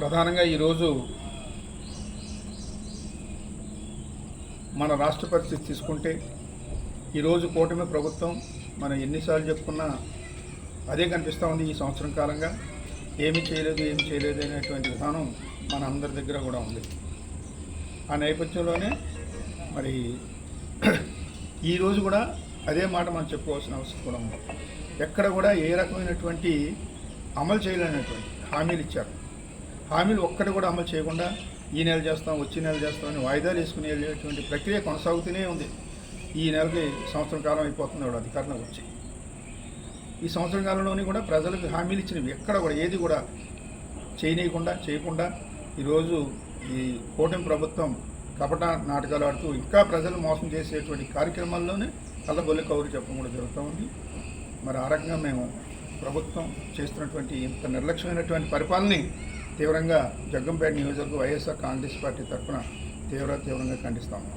ప్రధానంగా ఈరోజు మన రాష్ట్ర పరిస్థితి తీసుకుంటే ఈరోజు కూటమి ప్రభుత్వం మనం ఎన్నిసార్లు చెప్పుకున్నా అదే కనిపిస్తూ ఉంది ఈ సంవత్సరం కాలంగా. ఏమి చేయలేదు ఏమి చేయలేదు అనేటువంటి విధానం మన అందరి దగ్గర కూడా ఉంది. ఆ నేపథ్యంలోనే మరి ఈరోజు కూడా అదే మాట మనం చెప్పుకోవాల్సిన అవసరం కూడా ఉంది. ఎక్కడ కూడా ఏ రకమైనటువంటి అమలు చేయలేనటువంటి హామీలు ఇచ్చారు. హామీలు ఒక్కటి కూడా అమలు చేయకుండా ఈ నెల చేస్తాం వచ్చే నెల చేస్తాం అని వాయిదాలు వేసుకుని వెళ్ళేటువంటి ప్రక్రియ కొనసాగుతూనే ఉంది. ఈ నెలకి సంవత్సరం కాలం అయిపోతుంది వాడు అధికారంలో వచ్చి. ఈ సంవత్సరం కాలంలోనే కూడా ప్రజలకు హామీలు ఇచ్చినవి ఎక్కడ కూడా ఏది కూడా చేయనీయకుండా చేయకుండా ఈరోజు ఈ కూటమి ప్రభుత్వం కపట నాటకాలు ఆడుతూ ఇంకా ప్రజలు మోసం చేసేటువంటి కార్యక్రమాల్లోనే కళ్ళబొల్లి కౌరు చెప్పడం కూడా జరుగుతూ ఉంది. మరి ఆ రకంగా మేము ప్రభుత్వం చేస్తున్నటువంటి ఇంత నిర్లక్ష్యమైనటువంటి పరిపాలనని తీవ్రంగా జగ్గంపేట నియోజకవర్గ వైఎస్ఆర్ కాంగ్రెస్ పార్టీ తరఫున తీవ్ర తీవ్రంగా ఖండిస్తాము